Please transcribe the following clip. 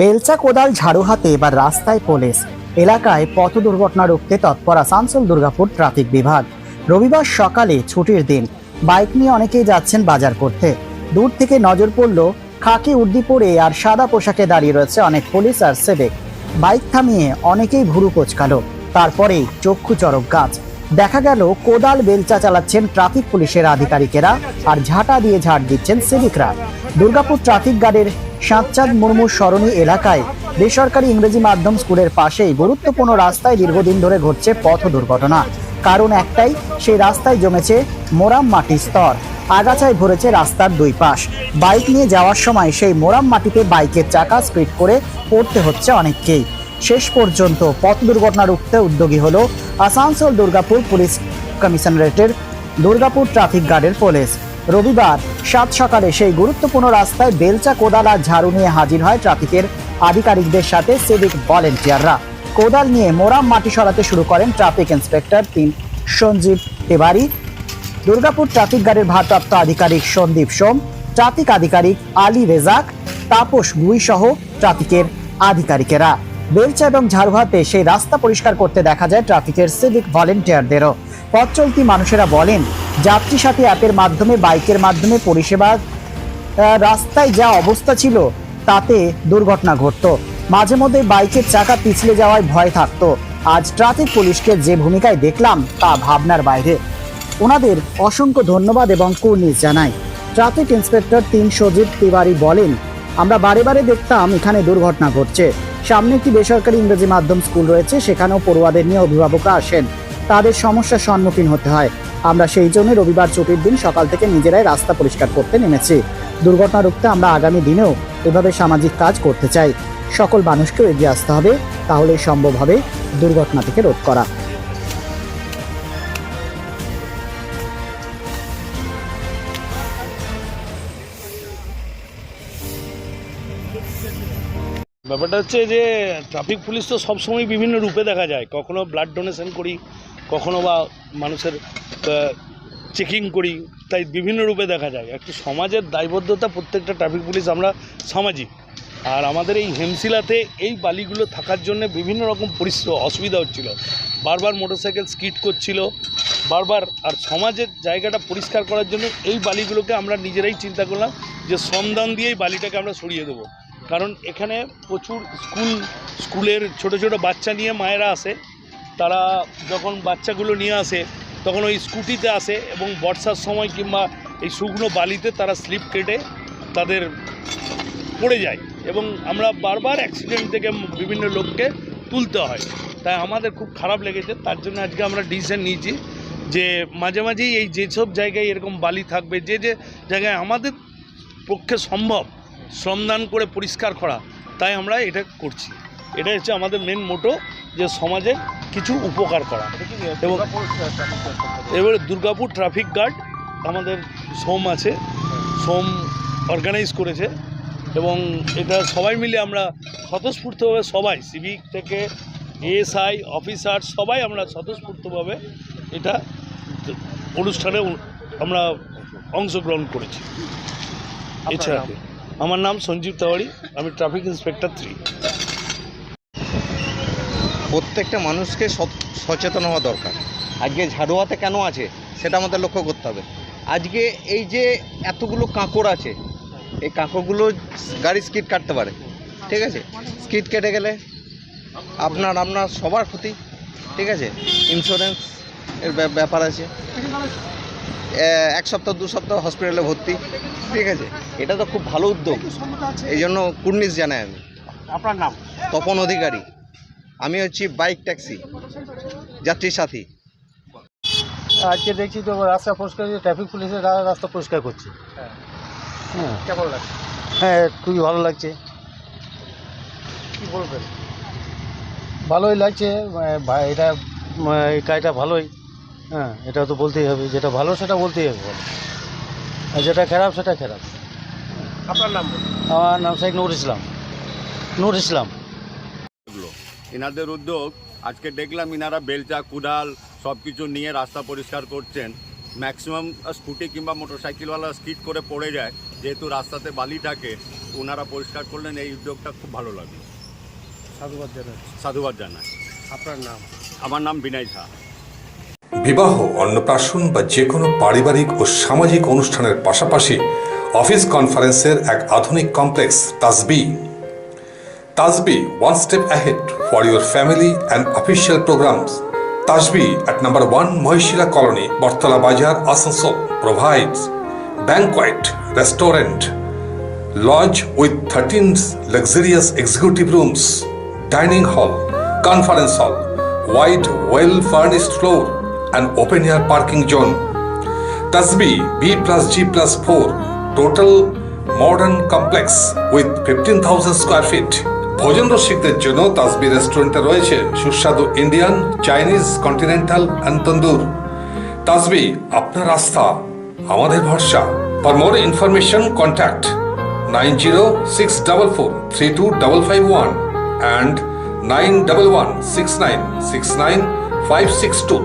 বেলচা কোদাল ঝাড়ু হাতে এবার রাস্তায় পুলিশ। এলাকায় পথ দুর্ঘটনা রুখতে তৎপর আসানসোল দুর্গাপুর ট্রাফিক বিভাগ। রবিবার সকালে ছুটির দিন, বাইক নিয়ে অনেকেই যাচ্ছেন বাজার করতে। দূর থেকে নজর পড়ল, খাকি উর্দি পরে আর সাদা পোশাকে দাঁড়িয়ে রয়েছে অনেক পুলিশ আর সেবেক। বাইক থামিয়ে অনেকেই ভুরু কোচকালো, তারপরেই চক্ষু চরক গাছ। দেখা গেল, কোদাল বেলচা চালাচ্ছেন ট্রাফিক পুলিশের আধিকারিকেরা। আর ঝাঁটা দিয়ে ঝাড় দিচ্ছেন সিভিকরা। দুর্গাপুর ট্রাফিক গার্ডের সাঁতচাঁদ মুর্মু সরণি এলাকায় বেসরকারি ইংরেজি মাধ্যম স্কুলের পাশেই গুরুত্বপূর্ণ রাস্তায় দীর্ঘদিন ধরে ঘটছে পথ দুর্ঘটনা। কারণ একটাই, সেই রাস্তায় জমেছে মোরাম মাটির স্তর। আগাছায় ভরেছে রাস্তার দুই পাশ। বাইক নিয়ে যাওয়ার সময় সেই মোরাম মাটিতে বাইকের চাকা স্পিড করে পড়তে হচ্ছে অনেককেই। শেষ পর্যন্ত পথ দুর্ঘটনা রুখতে উদ্যোগী হল আসানসোল দুর্গাপুর পুলিশ কমিশনারেটের দুর্গাপুর ট্রাফিক গার্ডের পুলিশ। রবিবার সাত সকালে সেই গুরুত্বপূর্ণ রাস্তায় বেলচা, কোদাল আর ঝাড়ু নিয়ে হাজির হয় ট্রাফিকের আধিকারিকদের সাথে সিভিক ভলেন্টিয়াররা। কোদাল নিয়ে মোরাম মাটি সরাতে শুরু করেন ট্রাফিক ইন্সপেক্টর তিন সঞ্জীব তিওয়ারি। দুর্গাপুর ট্রাফিক গার্ডের ভারপ্রাপ্ত আধিকারিক সন্দীপ সোম, ট্রাফিক আধিকারিক আলী রেজাক, তাপস গুই সহ ট্রাফিকের আধিকারিকেরা। বেলচা এবং ঝাড়ুহাতে সেই রাস্তা পরিষ্কার করতে দেখা যায় ট্রাফিকের সিভিক ভলেন্টিয়ারদেরও। পথ চলতি মানুষেরা বলেন, যাত্রী সাথী অ্যাপের মাধ্যমে, বাইকের মাধ্যমে পরিষেবা রাস্তায় যা অবস্থা ছিল, তাতে দুর্ঘটনা ঘটতো। মাঝে মধ্যে বাইকের চাকা পিছলে যাওয়ায় ভয় থাকতো। আজ ট্রাফিক পুলিশকে যে ভূমিকায় দেখলাম, তা ভাবনার বাইরে। ওনাদের অসংখ্য ধন্যবাদ এবং কুর্নিশ জানাই। ট্রাফিক ইন্সপেক্টর তিন সজিব তিওয়ারি বলেন, আমরা বারে বারে দেখতাম এখানে দুর্ঘটনা ঘটছে। সামনে একটি বেসরকারি ইংরেজি মাধ্যম স্কুল রয়েছে, সেখানেও পড়ুয়াদের নিয়ে অভিভাবকরা আসেন। তাদের সমস্যার সম্মুখীন হতে হয়। আমরা সেই জন্য রবিবার ছুটির দিন সকাল থেকে নিজেরাই রাস্তা পরিষ্কার করতে নেমেছি। দুর্ঘটনা রুখতে আমরা আগামী দিনেও এভাবে সামাজিক কাজ করতে চাই। সকল মানুষকেও এগিয়ে আসতে হবে, তাহলে সম্ভব হবে দুর্ঘটনা থেকে রোধ করা। ব্যাপারটা হচ্ছে যে ট্রাফিক পুলিশ তো সবসময় বিভিন্ন রূপে দেখা যায়। কখনো ব্লাড ডোনেশন করি কখনো বা মানুষের চেকিং করি, তাই বিভিন্ন রূপে দেখা যায়। একটি সমাজের দায়বদ্ধতা প্রত্যেকটা ট্রাফিক পুলিশ আমরা সামাজিক। আর আমাদের এই হেমশিলাতে এই বালিগুলো থাকার জন্য বিভিন্ন রকম পরিস্থিতি অসুবিধা হচ্ছিল। বারবার মোটরসাইকেল স্কিড করছিল। বারবার আর সমাজের জায়গাটা পরিষ্কার করার জন্য এই বালিগুলোকে আমরা নিজেরাই চিন্তা করলাম যে শ্রমদান দিয়েই বালিটাকে আমরা সরিয়ে দেবো। কারণ এখানে প্রচুর স্কুল, স্কুলের ছোট ছোট বাচ্চা নিয়ে মায়েরা আসে। তারা যখন বাচ্চাগুলো নিয়ে আসে, তখন ওই স্কুটিতে আসে এবং বর্ষার সময় কিংবা এই শুকনো বালিতে তারা স্লিপ কেটে তাদের পড়ে যায় এবং আমরা বারবার অ্যাক্সিডেন্ট থেকে বিভিন্ন লোককে তুলতে হয়। তাই আমাদের খুব খারাপ লেগেছে। তার জন্য আজকে আমরা ডিসিশন নিয়েছি যে মাঝে মাঝেই এই যেসব জায়গায় এরকম বালি থাকবে, যে যে জায়গায় আমাদের পক্ষে সম্ভব শ্রমদান করে পরিষ্কার করা, তাই আমরা এটা করছি। এটা হচ্ছে আমাদের মেন মোটো যে সমাজের কিছু উপকার করা। এবং এবারে দুর্গাপুর ট্রাফিক গার্ড আমাদের সোম আছে। সোম অর্গানাইজ করেছে এবং এটা সবাই মিলে আমরা স্বতঃস্ফূর্তভাবে সবাই সিভিক থেকে এএসআই অফিসার সবাই আমরা স্বতঃস্ফূর্তভাবে এটা অনুষ্ঠানে আমরা অংশগ্রহণ করেছি। এছাড়া আমার নাম সঞ্জীব তেওয়ারি আমি ট্রাফিক ইন্সপেক্টর থ্রি প্রত্যেকটা মানুষকে সচেতন হওয়া দরকার। আজকে ঝাড়ুয়াতে কেন আছে? সেটা আমাদের লক্ষ্য করতে হবে। আজকে এই যে এতগুলো কাঁকড় আছে এই কাঁকড়গুলো গাড়ি স্কিড কাটতে পারে। ঠিক আছে? স্কিড কেটে গেলে আপনার আপনার সবার ক্ষতি। ঠিক আছে? ইন্স্যুরেন্স এর ব্যাপ- ব্যাপার আছে। এক সপ্তাহ দু সপ্তাহ হসপিটালে ভর্তি। ঠিক আছে? এটা তো খুব ভালো উদ্যোগ। এই জন্য কুর্নিশ জানাই আমি। আপনার নাম? তপন অধিকারী। আমি হচ্ছি বাইক ট্যাক্সি যাত্রী সাথী। আজকে দেখছি তো রাস্তা পরিষ্কার ট্রাফিক পুলিশের রাস্তা পরিষ্কার করছে। হ্যাঁ। কেমন লাগে হ্যাঁ খুবই ভালো লাগছে। কি বলবেন? ভালোই লাগছে এটা এই কাজটা ভালোই। হ্যাঁ এটা তো বলতেই হবে যেটা ভালো সেটা বলতেই হবে। ভালো আর যেটা খারাপ সেটা খারাপ। আপনার নাম আমার নাম শেখ নুর ইসলাম। নুর ইসলাম। এনাদের উদ্যোগ আজকে দেখলাম ইনারা বেলচা কুদাল সব কিছু নিয়ে রাস্তা পরিষ্কার করছেন। ম্যাক্সিমাম স্কুটি কিংবা মোটরসাইকেলওয়ালা স্কিড করে পড়ে যায় যেহেতু রাস্তাতে বালি থাকে ওনারা পরিষ্কার করলেন এই উদ্যোগটা খুব ভালো লাগল। সাধুবাদ জানাচ্ছি সাধুবাদ জানাই। আপনার নাম? আমার নাম বিনয় ঝা। বিবাহ অন্নপ্রাশন বা যে কোনো পারিবারিক ও সামাজিক অনুষ্ঠানের পাশাপাশি অফিস কনফারেন্সের এক আধুনিক complex Tajbi Tajbi one step ahead for your family and official programmes Tajbi at number one Mohishila colony Battala বাজার Asansol provides banquet restaurant lodge with 13 luxurious executive rooms, dining hall, conference hall, wide, well furnished floor, and open air parking zone. Tasbi B plus G plus 4, total modern complex with 15,000 square feet. ভোজন রসিকদের জন্য তাসবি রেস্টুরেন্টে রয়েছে সুস্বাদু Indian, Chinese, continental and tandoor. Tasbi আপনার আস্থা, আমাদের ভরসা। For more information contact nine zero six double four three two double five one and nine double one six nine six nine five six two